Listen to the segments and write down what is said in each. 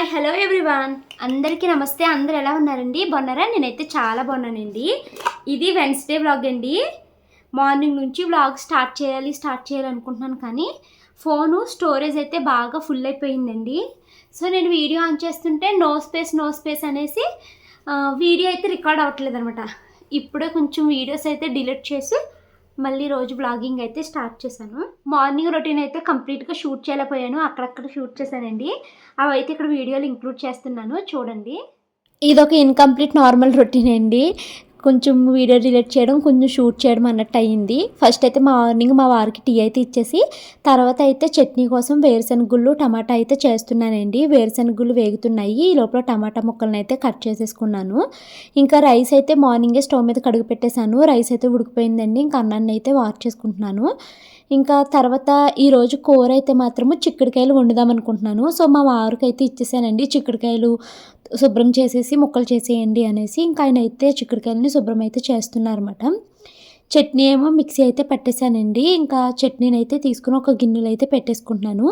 Hi hello everyone అందరికీ నమస్తే. అందరు ఎలా ఉన్నారండి? బాగున్నారా? నేనైతే చాలా బాగున్నానండి. ఇది వెన్స్డే వ్లాగ్ అండి. మార్నింగ్ నుంచి వ్లాగ్ స్టార్ట్ చేయాలి స్టార్ట్ చేయాలి అనుకుంటున్నాను కానీ ఫోను స్టోరేజ్ అయితే బాగా ఫుల్ అయిపోయిందండి. సో నేను వీడియో ఆన్ చేస్తుంటే నో స్పేస్ నో స్పేస్ అనేసి వీడియో అయితే రికార్డ్ అవ్వట్లేదు అనమాట ఇప్పుడే కొంచెం వీడియోస్ అయితే డిలీట్ చేసి మళ్ళీ రోజు బ్లాగింగ్ అయితే స్టార్ట్ చేశాను. మార్నింగ్ రొటీన్ అయితే కంప్లీట్గా షూట్ చేయలేకపోయాను. అక్కడక్కడ షూట్ చేశానండి. అవి అయితే ఇక్కడ వీడియోలు ఇంక్లూడ్ చేస్తున్నాను. చూడండి. ఇది ఒక ఇన్కంప్లీట్ నార్మల్ రొటీన్ అండి. కొంచెం వీడియో డిలీట్ చేయడం కొంచెం షూట్ చేయడం అన్నట్టు అయ్యింది ఫస్ట్ అయితే మార్నింగ్ మా వారికి టీ అయితే ఇచ్చేసి తర్వాత అయితే చట్నీ కోసం వేరుశనగుళ్ళు టమాటా అయితే చేస్తున్నానండి. వేరుశనగుళ్ళు వేగుతున్నాయి. ఈ లోపల టమాటా ముక్కలను అయితే కట్ చేసేసుకున్నాను. ఇంకా రైస్ అయితే మార్నింగే స్టవ్ మీద కడుగు పెట్టేశాను. రైస్ అయితే ఉడికిపోయిందండి. ఇంకా అన్నాన్ని అయితే వాష్ చేసుకుంటున్నాను. ఇంకా తర్వాత ఈరోజు కూర అయితే మాత్రము చిక్కుడుకాయలు వండుదాం అనుకుంటున్నాను. సో మా వారికి అయితే ఇచ్చేసానండి చిక్కుడుకాయలు శుభ్రం చేసేసి ముక్కలు చేసేయండి అనేసి. ఇంకా ఆయన అయితే చిక్కుడుకాయలని శుభ్రం అయితే చేస్తున్నారన్నమాట. చట్నీ ఏమో మిక్సీ అయితే పెట్టేశానండి. ఇంకా చట్నీని అయితే తీసుకుని ఒక గిన్నెలో అయితే పెట్టేసుకుంటున్నాను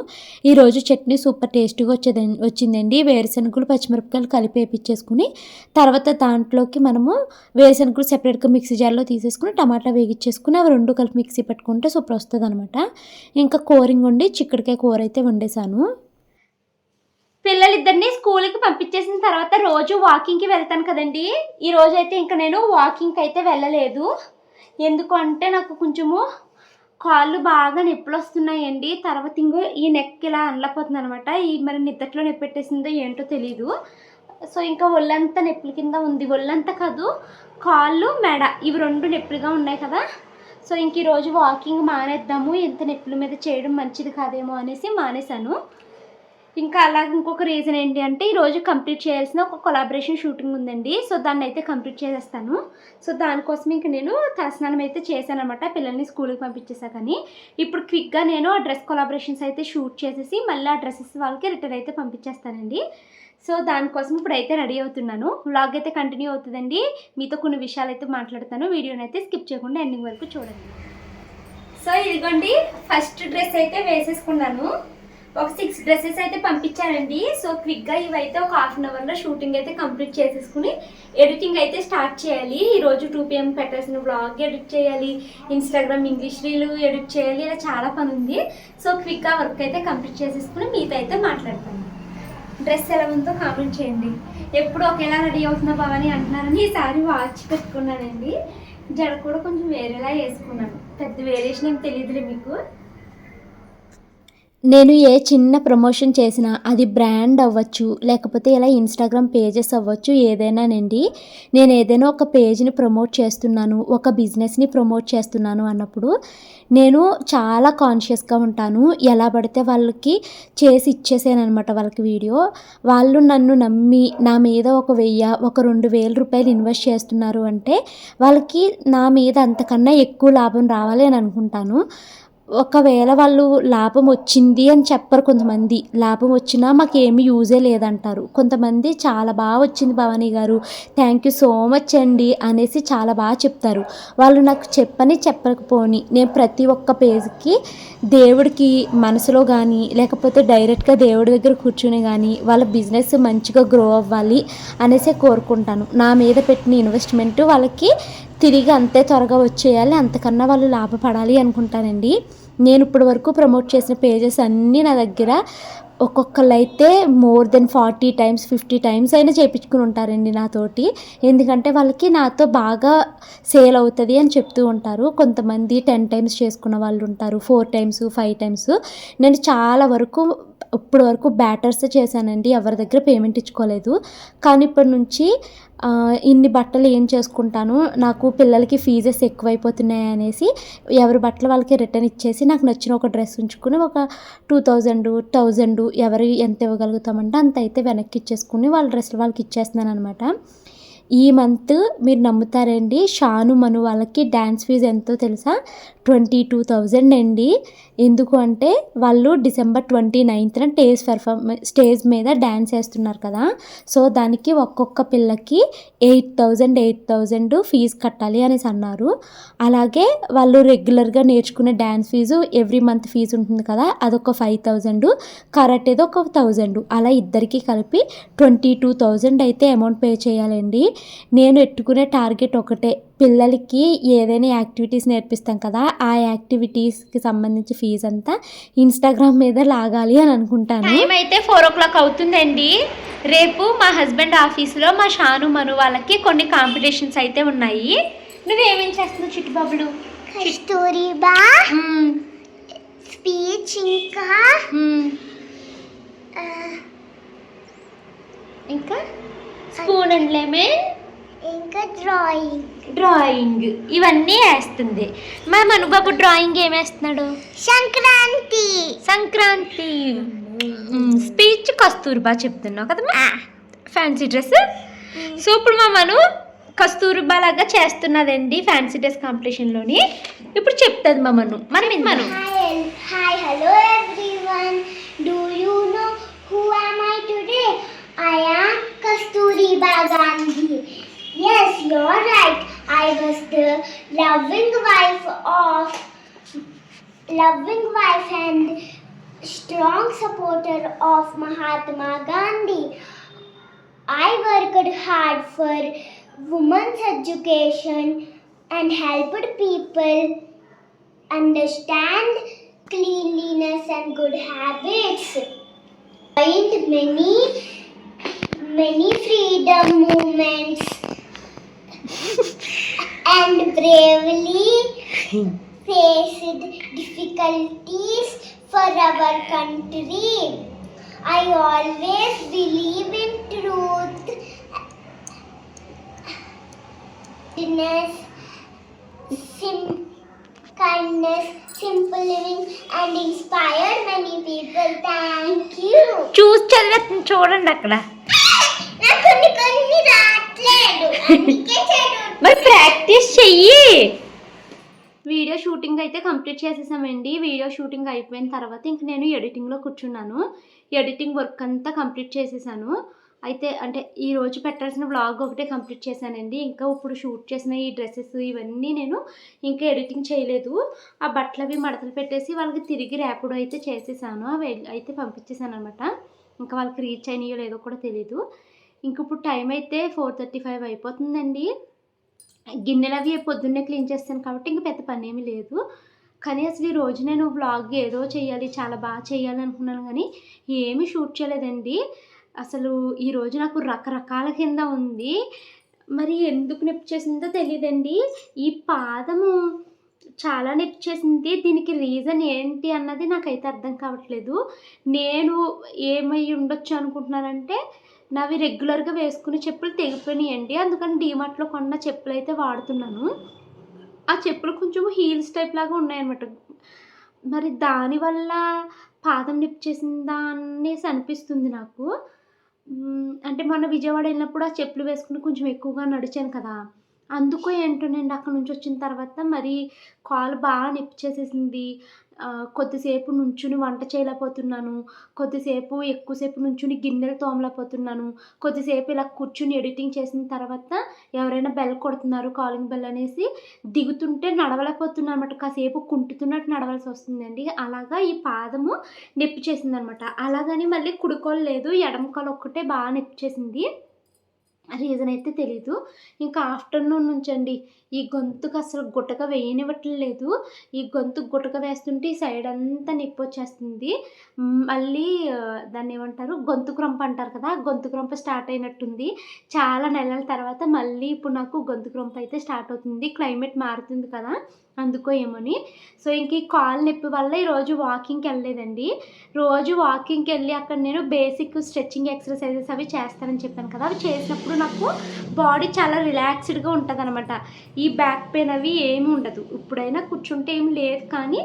ఈరోజు చట్నీ సూపర్ టేస్టీగా వచ్చేదండి వచ్చిందండి. వేరుశనగలు పచ్చిమిరపకాయలు కలిపి వేపించేసుకుని తర్వాత దాంట్లోకి మనము వేరుశనగలు సెపరేట్గా మిక్సీ జార్లో తీసేసుకుని టమాటా వేగించేసుకుని అవి రెండు కలిపి మిక్సీ పెట్టుకుంటే సూపర్ వస్తుంది అనమాట ఇంకా కూరింగ్ వండి చిక్కుడుకాయ కూర అయితే వండేసాను పిల్లలిద్దరిని స్కూల్కి పంపించేసిన తర్వాత రోజు వాకింగ్కి వెళ్తాను కదండి. ఈ రోజు అయితే ఇంకా నేను వాకింగ్కి అయితే వెళ్ళలేదు. ఎందుకు అంటే నాకు కొంచెము కాళ్ళు బాగా నొప్పులు వస్తున్నాయండి తర్వాత ఇంకో ఈ నెక్ ఇలా అనలేకపోతుంది అనమాట ఈ మరి నిద్దట్లో నొప్పి పెట్టేసిందో ఏంటో తెలీదు. సో ఇంకా ఒళ్ళంతా నొప్పుల కింద ఉంది. ఒళ్ళంతా కాదు కాళ్ళు మెడ ఇవి రెండు నొప్పులుగా ఉన్నాయి కదా. సో ఇంక ఈరోజు వాకింగ్ మానేద్దాము. ఇంత నొప్పుల మీద చేయడం మంచిది కాదేమో అనేసి మానేశాను. ఇంకా అలాగే ఇంకొక రీజన్ ఏంటి అంటే ఈరోజు కంప్లీట్ చేయాల్సిన ఒక కొలాబరేషన్ షూటింగ్ ఉందండి. సో దాన్ని అయితే కంప్లీట్ చేసేస్తాను. సో దానికోసం ఇంక నేను తలస్నానం అయితే చేశాను అనమాట పిల్లల్ని స్కూల్కి పంపించేసా కానీ. ఇప్పుడు క్విక్గా నేను ఆ డ్రెస్ కొలాబరేషన్స్ అయితే షూట్ చేసేసి మళ్ళీ ఆ డ్రెస్సెస్ వాళ్ళకి రిటర్న్ అయితే పంపించేస్తానండి. సో దానికోసం ఇప్పుడైతే రెడీ అవుతున్నాను. వ్లాగ్ అయితే కంటిన్యూ అవుతుందండి. మీతో కొన్ని విషయాలు అయితే మాట్లాడతాను. వీడియోని అయితే స్కిప్ చేయకుండా ఎండింగ్ వరకు చూడండి. సో ఇదిగోండి ఫస్ట్ డ్రెస్ అయితే వేసేసుకున్నాను. ఒక సిక్స్ డ్రెస్సెస్ అయితే పంపించారండి. సో క్విక్గా ఇవైతే ఒక హాఫ్ అన్ అవర్లో షూటింగ్ అయితే కంప్లీట్ చేసేసుకుని ఎడిటింగ్ అయితే స్టార్ట్ చేయాలి. ఈరోజు టూ పిఎం పెట్టాల్సిన బ్లాగ్ ఎడిట్ చేయాలి ఇన్స్టాగ్రామ్ ఇంగ్లీష్ రీలు ఎడిట్ చేయాలి ఇలా చాలా పని ఉంది. సో క్విక్గా వర్క్ అయితే కంప్లీట్ చేసేసుకుని మీతో అయితే మాట్లాడతాను. డ్రెస్ ఎలా ఉందో కామెంట్ చేయండి. ఎప్పుడు ఒకేలా రెడీ అవుతున్నా భవాని అంటున్నారని ఈసారి వాచ్ పెట్టుకున్నానండి. జడ కూడా కొంచెం వేరేలా వేసుకున్నాను. పెద్ద వేరియేషన్ ఏం తెలియదులే మీకు. నేను ఏ చిన్న ప్రమోషన్ చేసినా అది బ్రాండ్ అవ్వచ్చు లేకపోతే ఇలా ఇన్స్టాగ్రామ్ పేజెస్ అవ్వచ్చు ఏదైనానండి. నేను ఏదైనా ఒక పేజ్ని ప్రమోట్ చేస్తున్నాను ఒక బిజినెస్ని ప్రమోట్ చేస్తున్నాను అన్నప్పుడు నేను చాలా కాన్షియస్గా ఉంటాను. ఎలా పడితే వాళ్ళకి చేసి ఇచ్చేసాను అనమాట వాళ్ళకి వీడియో. వాళ్ళు నన్ను నమ్మి నా మీద ఒక వెయ్యి ఒక రెండు వేల రూపాయలు ఇన్వెస్ట్ చేస్తున్నారు అంటే వాళ్ళకి నా మీద అంతకన్నా ఎక్కువ లాభం రావాలి అని అనుకుంటాను. ఒకవేళ వాళ్ళు లాభం వచ్చింది అని చెప్పరు కొంతమంది. లాభం వచ్చినా మాకు యూజే లేదంటారు. కొంతమంది చాలా బాగా వచ్చింది భవానీ గారు థ్యాంక్ యూ సో మచ్ అండి అనేసి చాలా బాగా చెప్తారు. వాళ్ళు నాకు చెప్పని చెప్పకపోని నేను ప్రతి ఒక్క పేజ్కి దేవుడికి మనసులో కానీ లేకపోతే డైరెక్ట్గా దేవుడి దగ్గర కూర్చుని కానీ వాళ్ళ బిజినెస్ మంచిగా గ్రో అవ్వాలి అనేసి కోరుకుంటాను. నా మీద పెట్టిన ఇన్వెస్ట్మెంట్ వాళ్ళకి తిరిగి అంతే త్వరగా వచ్చేయాలి అంతకన్నా వాళ్ళు లాభపడాలి అనుకుంటానండి. నేను ఇప్పటి వరకు ప్రమోట్ చేసిన పేజెస్ అన్నీ నా దగ్గర ఒక్కొక్కళ్ళు అయితే more than forty times fifty times అయినా చేయించుకుని ఉంటారండి నాతోటి. ఎందుకంటే వాళ్ళకి నాతో బాగా సేల్ అవుతుంది అని చెప్తూ ఉంటారు. కొంతమంది టెన్ టైమ్స్ చేసుకున్న వాళ్ళు ఉంటారు ఫోర్ టైమ్స్ ఫైవ్ టైమ్స్ నేను చాలా వరకు ఇప్పటి వరకు బ్యాటర్స్ చేశానండి. ఎవరి దగ్గర పేమెంట్ ఇచ్చుకోలేదు. కానీ ఇప్పటి నుంచి ఇన్ని బట్టలు ఏం చేసుకుంటాను? నాకు పిల్లలకి ఫీజెస్ ఎక్కువైపోతున్నాయి అనేసి ఎవరి బట్టలు వాళ్ళకి రిటర్న్ ఇచ్చేసి నాకు నచ్చిన ఒక డ్రెస్ ఉంచుకుని ఒక టూ థౌజండ్ థౌజండ్ ఎవరు ఎంత ఇవ్వగలుగుతామంటే అంత అయితే వెనక్కి ఇచ్చేసుకుని వాళ్ళ డ్రెస్సులు వాళ్ళకి ఇచ్చేస్తున్నాను అనమాట ఈ మంత్ మీరు నమ్ముతారండి? షాను మను వాళ్ళకి డ్యాన్స్ ఫీజు ఎంతో తెలుసా? ట్వంటీ టూ థౌజండ్ అండి. ఎందుకు అంటే వాళ్ళు డిసెంబర్ ట్వంటీ నైన్త్న స్టేజ్ పెర్ఫార్మ్ స్టేజ్ మీద డ్యాన్స్ వేస్తున్నారు కదా. సో దానికి ఒక్కొక్క పిల్లకి eight thousand eight thousand fee కట్టాలి అనేసి అన్నారు. అలాగే వాళ్ళు రెగ్యులర్గా నేర్చుకునే dance fee every month fee ఉంటుంది కదా అదొక ఫైవ్ థౌజండ్ కరాటేది ఒక థౌజండ్ అలా ఇద్దరికి కలిపి ట్వంటీ టూ థౌజండ్ అయితే అమౌంట్ పే చేయాలండి. నేను ఎట్టుకునే టార్గెట్ ఒకటే పిల్లలకి ఏదైనా యాక్టివిటీస్ నేర్పిస్తాం కదా ఆ యాక్టివిటీస్కి సంబంధించి ఫీజు అంతా ఇన్స్టాగ్రామ్ మీద లాగాలి అని అనుకుంటాను. అయితే ఫోర్ ఓ క్లాక్ అవుతుందండి. రేపు మా హస్బెండ్ ఆఫీసులో మా షాను మను వాళ్ళకి కొన్ని కాంపిటీషన్స్ అయితే ఉన్నాయి. నువ్వేమేం చేస్తున్నావు చిట్టుబాబులు కస్తూరిబా స్పీచ్ ఇంకా? ఇంకా? Spoon and lemon? ఇంకా డ్రాయింగ్ డ్రాయింగ్ ఇవన్నీ వేస్తుంది. మా మనుబాబు డ్రాయింగ్ ఏం వేస్తున్నాడు? సంక్రాంతి. సంక్రాంతి. స్పీచ్ కస్తూర్బా చెప్తున్నావు కదా ఫ్యాన్సీ డ్రెస్ సో ఇప్పుడు మా మను కస్తూర్బా లాగా చేస్తున్నదండి ఫ్యాన్సీ డ్రెస్ కాంపిటీషన్లోని ఇప్పుడు చెప్తుంది మా మను. మనం. Manu. Do you know who am I today? I am Kasturiba Gandhi. Yes, you're right. I was the loving wife of loving wife and strong supporter of Mahatma Gandhi. I worked hard for women's education and helped people understand cleanliness and good habits. Joined many, many freedom movements and bravely hmm. faced difficulties for our country. I always believe in truth, kindness, sim- kindness, simple living, and inspire many people. Thank you. Choose children, children, మరి practice చెయ్యి. Video shooting అయితే complete చేసేసామండి. Video shooting అయిపోయిన తర్వాత ఇంక నేను ఎడిటింగ్లో కూర్చున్నాను. Editing work అంతా కంప్లీట్ చేసేసాను. అయితే అంటే ఈ రోజు పెట్టాల్సిన వ్లాగ్ ఒకటే కంప్లీట్ చేశానండి. ఇంకా ఇప్పుడు షూట్ చేసిన ఈ డ్రెస్సెస్ ఇవన్నీ నేను ఇంకా ఎడిటింగ్ చేయలేదు. ఆ బట్టలు అవి మడతలు పెట్టేసి వాళ్ళకి తిరిగి ర్యాపిడో అయితే చేసేసాను. అవి అయితే పంపించేసాను అనమాట ఇంకా వాళ్ళకి రీచ్ అయినాయో లేదో కూడా తెలీదు. ఇంక ఇప్పుడు టైం అయితే ఫోర్ థర్టీ ఫైవ్ అయిపోతుందండి. గిన్నెలు అవి పొద్దున్నే క్లీన్ చేస్తాను కాబట్టి ఇంక పెద్ద పని ఏమీ లేదు. కానీ అసలు ఈ రోజు నేను వ్లాగ్ ఏదో చేయాలి చాలా బాగా చేయాలి అనుకున్నాను కానీ ఏమీ షూట్ చేయలేదండి. అసలు ఈరోజు నాకు రకరకాల కింద ఉంది. మరి ఎందుకు నొప్పి చేసిందో తెలియదండి ఈ పాదము చాలా నొప్పి చేసింది. దీనికి రీజన్ ఏంటి అన్నది నాకైతే అర్థం కావట్లేదు. నేను ఏమై ఉండొచ్చు అనుకుంటున్నానంటే నావి రెగ్యులర్గా వేసుకునే చెప్పులు తెగిపోయినాయండి. అందుకని డీమార్ట్లో కొన్న చెప్పులు అయితే వాడుతున్నాను. ఆ చెప్పులు కొంచెం హీల్స్ టైప్ లాగా ఉన్నాయన్నమాట. మరి దానివల్ల పాదం నొప్పి చేసిందా అనేసి అనిపిస్తుంది నాకు. అంటే మొన్న విజయవాడ వెళ్ళినప్పుడు ఆ చెప్పులు వేసుకుని కొంచెం ఎక్కువగా నడిచాను కదా. అందుకో ఏంటోనండి అక్కడ నుంచి వచ్చిన తర్వాత మరి కాలు బాగా నొప్పి చేసేసింది. కొద్దిసేపు నుంచుని వంట చేయలేకపోతున్నాను. కొద్దిసేపు ఎక్కువసేపు నుంచుని గిన్నెలు తోమలేకపోతున్నాను. కొద్దిసేపు ఇలా కూర్చుని ఎడిటింగ్ చేసిన తర్వాత ఎవరైనా బెల్ కొడుతున్నారు కాలింగ్ బెల్ అనేసి దిగుతుంటే నడవలేకపోతున్నాను అనమాట కాసేపు కుంటుతున్నట్టు నడవాల్సి వస్తుందండి. అలాగా ఈ పాదము నొప్పి చేసింది అలాగని మళ్ళీ కుడుకోలు లేదు ఎడమ కాలు ఒక్కటే బాగా నొప్పి చేసింది. రీజన్ అయితే తెలీదు. ఇంకా ఆఫ్టర్నూన్ నుంచి అండి ఈ గొంతుకు అసలు గుట్టక వేయనివ్వట్లేదు ఈ గొంతు గుట్టక వేస్తుంటే ఈ సైడ్ అంతా నొప్పి వచ్చేస్తుంది. మళ్ళీ దాన్ని ఏమంటారు? గొంతు క్రంప అంటారు కదా? గొంతు క్రంప స్టార్ట్ అయినట్టుంది. చాలా నెలల తర్వాత మళ్ళీ ఇప్పుడు నాకు గొంతు క్రంప అయితే స్టార్ట్ అవుతుంది. క్లైమేట్ మారుతుంది కదా? అందుకో ఏమోని. సో ఇంక ఈ కాలు నొప్పి వల్ల ఈరోజు వాకింగ్కి వెళ్ళలేదండి. రోజు వాకింగ్కి వెళ్ళి అక్కడ నేను బేసిక్ స్ట్రెచ్చింగ్ ఎక్సర్సైజెస్ అవి చేస్తానని చెప్పాను కదా? అవి చేసినప్పుడు నాకు బాడీ చాలా రిలాక్స్డ్గా ఉంటుంది అనమాట ఈ బ్యాక్ పెయిన్ అవి ఏమీ ఉండదు. ఇప్పుడైనా కూర్చుంటే ఏమి లేదు కానీ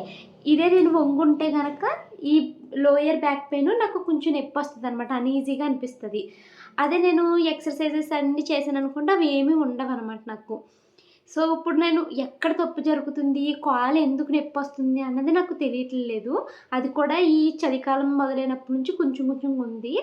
ఇదే నేను వంగుంటే కనుక ఈ లోయర్ బ్యాక్ పెయిన్ నాకు కొంచెం నొప్పి వస్తుంది అనమాట అన్ఈజీగా అనిపిస్తుంది. అదే నేను ఎక్సర్సైజెస్ అన్నీ చేశాను అనుకుంటే అవి ఏమీ ఉండవు అనమాట నాకు. సో ఇప్పుడు నేను ఎక్కడ తప్పు జరుగుతుంది కాలు ఎందుకు నొప్పి వస్తుంది అన్నది నాకు తెలియట్లేదు. అది కూడా ఈ చలికాలం మొదలైనప్పటి నుంచి కొంచెం కొంచెం ఉంది.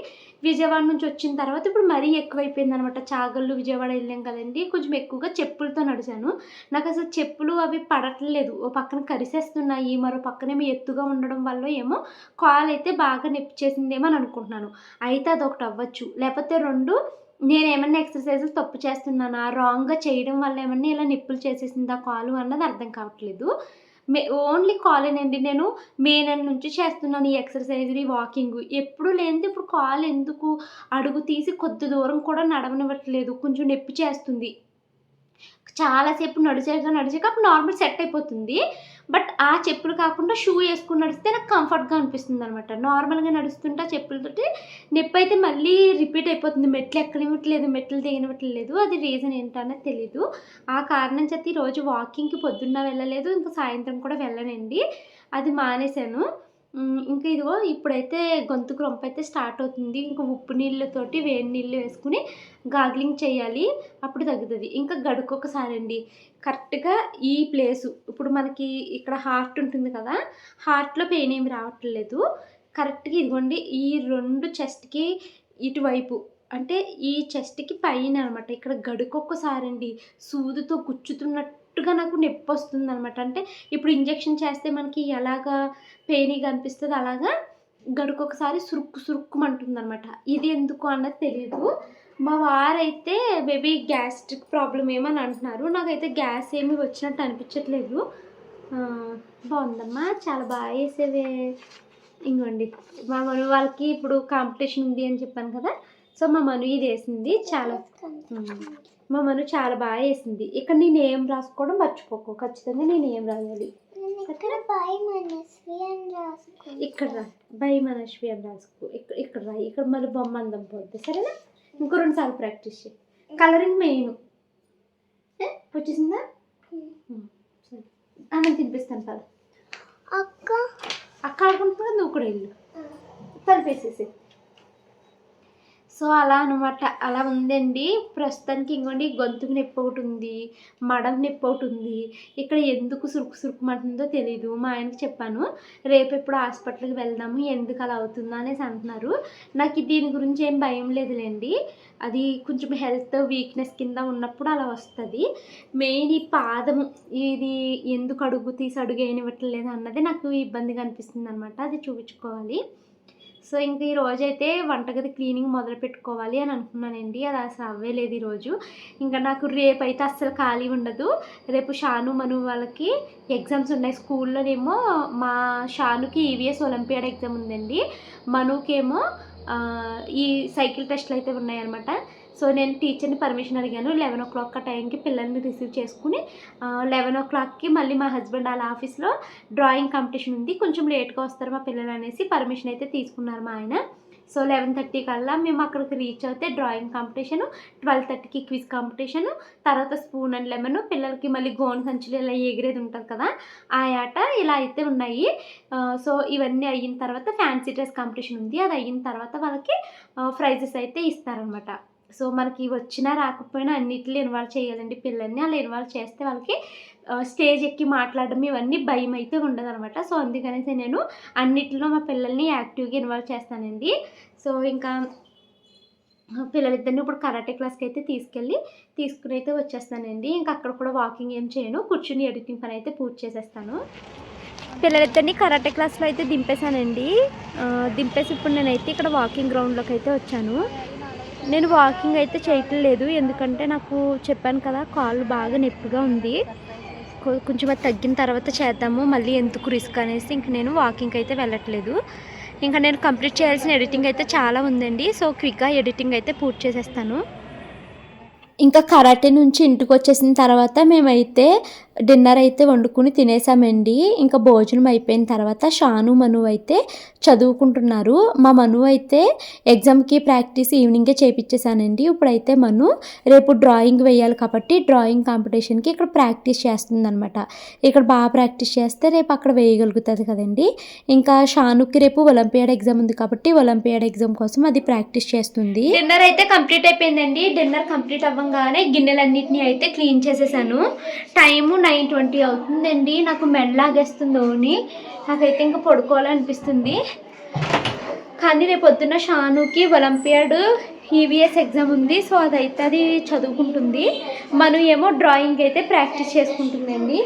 విజయవాడ నుంచి వచ్చిన తర్వాత ఇప్పుడు మరీ ఎక్కువైపోయింది అనమాట చాగళ్ళు విజయవాడ వెళ్ళాం కదండి. కొంచెం ఎక్కువగా చెప్పులతో నడిచాను. నాకు అసలు చెప్పులు అవి పడట్లేదు. ఓ పక్కన కరిసేస్తున్నాయి మరో పక్కనేమో ఎత్తుగా ఉండడం వల్ల ఏమో కాలు అయితే బాగా నొప్పి చేసిందేమో అని అనుకుంటున్నాను. అయితే అదొకటి అవ్వచ్చు. లేకపోతే రెండు నేను ఏమన్నా ఎక్సర్సైజులు తప్పు చేస్తున్నానా? రాంగ్గా చేయడం వల్ల ఏమన్నా ఇలా నిప్పులు చేసేసిందా కాలు అన్నది అర్థం కావట్లేదు. మే ఓన్లీ కాలేనండి నేను మే నెల నుంచి చేస్తున్నాను ఈ ఎక్సర్సైజ్ ఈ వాకింగ్ ఎప్పుడు లేనిది ఇప్పుడు కాలు ఎందుకు? అడుగు తీసి కొద్ది దూరం కూడా నడవనివ్వట్లేదు. కొంచెం నొప్పి చేస్తుంది. చాలాసేపు నడిచాక నడిచాక నార్మల్ సెట్ అయిపోతుంది. బట్ ఆ చెప్పులు కాకుండా షూ వేసుకుని నడిస్తే నాకు కంఫర్ట్గా అనిపిస్తుంది అనమాట నార్మల్గా నడుస్తుంటే ఆ చెప్పులతోటి నొప్పి అయితే మళ్ళీ రిపీట్ అయిపోతుంది. మెట్లు ఎక్కనివ్వట్లేదు మెట్లు దిగనివ్వట్లేదు. అది రీజన్ ఏంటనేది తెలీదు. ఆ కారణం చేత ఈరోజు వాకింగ్కి పొద్దున్న వెళ్ళలేదు. ఇంకా సాయంత్రం కూడా వెళ్ళనండి. అది మానేశాను. ఇంకా ఇదిగో ఇప్పుడైతే గొంతుకు రొంప అయితే స్టార్ట్ అవుతుంది. ఇంకా ఉప్పు నీళ్ళతోటి వేడి నీళ్ళు వేసుకుని గాగ్లింగ్ చేయాలి. అప్పుడు తగ్గుతుంది. ఇంకా గడుకొకసారి అండి. కరెక్ట్గా ఈ ప్లేసు ఇప్పుడు మనకి ఇక్కడ హార్ట్ ఉంటుంది కదా హార్ట్లో పెయిన్ ఏమి రావట్లేదు. కరెక్ట్గా ఇదిగోండి ఈ రెండు చెస్ట్కి ఇటువైపు అంటే ఈ చెస్ట్కి పైన అనమాట ఇక్కడ గడుకొకసారి అండి గుచ్చుతున్నట్టు గుచ్చుతున్నట్టుగా నాకు నొప్పి వస్తుంది అనమాట అంటే ఇప్పుడు ఇంజెక్షన్ చేస్తే మనకి ఎలాగా పెయిన్గా అనిపిస్తుంది అలాగా గడుకొకసారి సురుక్కు సురుక్కుమంటుంది అనమాట ఇది ఎందుకు అన్నది తెలియదు మా వారైతే మేబీ గ్యాస్ట్రిక్ ప్రాబ్లం ఏమని అంటున్నారు. నాకైతే గ్యాస్ ఏమీ వచ్చినట్టు అనిపించట్లేదు. బాగుందమ్మా. చాలా బాగా వేసేవే ఇంకోండి మా మను వాళ్ళకి ఇప్పుడు కాంపిటీషన్ ఉంది అని చెప్పాను కదా. సో మా మను ఇది వేసింది. చాలా మా మను చాలా బాగా వేసింది ఇక్కడ నేను ఏం రాసుకోవడం మర్చిపోకు. ఖచ్చితంగా నేను ఏం రాయాలి? ఇక్కడ మనస్వి రా. బై మనశ్వి అని రాసుకో. ఇక్కడ ఇక్కడ రా. ఇక్కడ మళ్ళీ బొమ్మ అందం పోద్ది. సరేనా? ఇంకో రెండు సార్లు ప్రాక్టీస్ చేయి. కలరింగ్ మెయిన్ వచ్చేసిందా? అన్నం తినిపిస్తాను పద. అక్క. అక్క ఆడుకుంటున్నా నువ్వు కూడా వెళ్ళు. తలిపేసేసి సో అలా అనమాట అలా ఉందండి. ప్రస్తుతానికి ఇంకోండి గొంతుకు నొప్పి ఒకటి ఉంది మడం నొప్పి ఒకటి ఉంది. ఇక్కడ ఎందుకు సురుకు సురుకుమంటుందో తెలియదు మా ఆయనకి చెప్పాను రేపు ఎప్పుడు హాస్పిటల్కి వెళ్దాము ఎందుకు అలా అవుతుందో? అనేసి అంటున్నారు. నాకు దీని గురించి ఏం భయం లేదులేండి. అది కొంచెం హెల్త్ వీక్నెస్ కింద ఉన్నప్పుడు అలా వస్తుంది. మెయిన్ ఈ పాదము ఇది ఎందుకు అడుగు తీసి అడుగు వేయనివ్వట్లేదు అన్నది నాకు ఇబ్బందిగా అనిపిస్తుంది అనమాట అది చూపించుకోవాలి. సో ఇంక ఈ రోజైతే వంటగది క్లీనింగ్ మొదలు పెట్టుకోవాలి అని అనుకున్నానండి. అది అసలు అవ్వలేదు ఈరోజు ఇంకా నాకు రేపు అయితే అస్సలు ఖాళీ ఉండదు. రేపు షాను మను వాళ్ళకి ఎగ్జామ్స్ ఉన్నాయి. స్కూల్లోనేమో మా షానుకి ఈవీఎస్ ఒలింపియాడ్ ఎగ్జామ్ ఉందండి. మనుకేమో ఈ సైకిల్ టెస్ట్లు అయితే ఉన్నాయన్నమాట. సో నేను టీచర్ని పర్మిషన్ అడిగాను. లెవెన్ ఓ క్లాక్ ఆ టైంకి పిల్లల్ని రిసీవ్ చేసుకుని లెవెన్ ఓ క్లాక్కి మళ్ళీ మా హస్బెండ్ వాళ్ళ ఆఫీస్లో డ్రాయింగ్ కాంపిటీషన్ ఉంది. కొంచెం లేట్గా వస్తారు మా పిల్లలు అనేసి పర్మిషన్ అయితే తీసుకున్నారు మా ఆయన. సో లెవెన్ థర్టీ కల్లా మేము అక్కడికి రీచ్ అవుతే డ్రాయింగ్ కాంపిటీషను ట్వెల్వ్ థర్టీకి క్విజ్ కాంపిటీషను తర్వాత స్పూన్ అండ్ లెమన్ పిల్లలకి మళ్ళీ గోన్ సంచులు ఇలా ఎగిరేది ఉంటుంది కదా ఆ ఆట ఇలా అయితే ఉన్నాయి. సో ఇవన్నీ అయిన తర్వాత ఫ్యాన్సీ డ్రెస్ కాంపిటీషన్ ఉంది. అది అయిన తర్వాత వాళ్ళకి ప్రైజెస్ అయితే ఇస్తారనమాట సో మనకి వచ్చినా రాకపోయినా అన్నిటిలో ఇన్వాల్వ్ చేయాలండి పిల్లల్ని. అలా ఇన్వాల్వ్ చేస్తే వాళ్ళకి స్టేజ్ ఎక్కి మాట్లాడడం ఇవన్నీ భయం అయితే ఉండదనమాట. సో అందుకనేసి నేను అన్నిటిలో మా పిల్లల్ని యాక్టివ్గా ఇన్వాల్వ్ చేస్తానండి. సో ఇంకా పిల్లలిద్దరిని ఇప్పుడు కరాటే క్లాస్కి అయితే తీసుకెళ్ళి తీసుకుని అయితే వచ్చేస్తానండి. ఇంకా అక్కడ కూడా వాకింగ్ ఏం చేయను. కూర్చుని ఎడిటింగ్ పని అయితే పూర్తి చేసేస్తాను. పిల్లలిద్దరిని కరాటే క్లాస్లో అయితే దింపేశానండి. దింపేసి ఇప్పుడు నేనైతే ఇక్కడ వాకింగ్ గ్రౌండ్లోకి అయితే వచ్చాను. నేను వాకింగ్ అయితే చేయట్లేదు. ఎందుకంటే నాకు చెప్పాను కదా కాళ్ళు బాగా నొప్పిగా ఉంది. కొ- కొంచెం అది తగ్గిన తర్వాత చేద్దాము మళ్ళీ ఎందుకు రిస్క్ అనేసి ఇంక నేను వాకింగ్ అయితే వెళ్ళట్లేదు. ఇంకా నేను కంప్లీట్ చేయాల్సిన ఎడిటింగ్ అయితే చాలా ఉందండి. సో క్విక్గా ఎడిటింగ్ అయితే పూర్తి చేసేస్తాను. ఇంకా కరాటే నుంచి ఇంటికి వచ్చేసిన తర్వాత మేమైతే డిన్నర్ అయితే వండుకుని తినేసామండి. ఇంకా భోజనం అయిపోయిన తర్వాత షాను మను అయితే చదువుకుంటున్నారు. మా మను అయితే ఎగ్జామ్కి ప్రాక్టీస్ ఈవినింగే చేపించేశానండి ఇప్పుడైతే మను రేపు డ్రాయింగ్ వేయాలి కాబట్టి డ్రాయింగ్ కాంపిటీషన్కి ఇక్కడ ప్రాక్టీస్ చేస్తుందనమాట ఇక్కడ బాగా ప్రాక్టీస్ చేస్తే రేపు అక్కడ వేయగలుగుతుంది కదండి. ఇంకా షానుకి రేపు ఒలింపియాడ్ ఎగ్జామ్ ఉంది కాబట్టి ఒలింపియాడ్ ఎగ్జామ్ కోసం అది ప్రాక్టీస్ చేస్తుంది. డిన్నర్ అయితే కంప్లీట్ అయిపోయిందండి. డిన్నర్ కంప్లీట్ అవ్వగానే గిన్నెలన్నింటినీ అయితే క్లీన్ చేసేసాను. టైము నైన్ ట్వంటీ అవుతుందండి. నాకు మెడలాగేస్తుంది ఓని. నాకైతే ఇంకా పడుకోవాలనిపిస్తుంది. కానీ రేపు పొద్దున్న షానుకి ఒలింపియాడ్ ఈవీఎస్ ఎగ్జామ్ ఉంది. సో అదైతే అది చదువుకుంటుంది. మనం ఏమో డ్రాయింగ్ అయితే ప్రాక్టీస్ చేసుకుంటుందండి.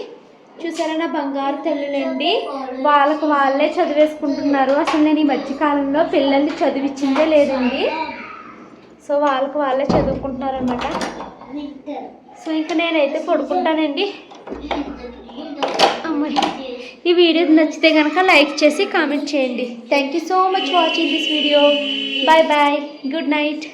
చూసారా నా బంగారు తల్లులండి? వాళ్ళకు వాళ్ళే చదివేసుకుంటున్నారు. అసలు నేను ఈ మధ్యకాలంలో పిల్లల్ని చదివించిందే లేదండి. సో వాళ్ళకి వాళ్ళే చదువుకుంటున్నారు అనమాట సో ఇంకా నేనైతే పడుకుంటానండి. ఈ వీడియో నచ్చితే కనుక లైక్ చేసి కామెంట్ చేయండి. Thank you so much watching this video bye bye good night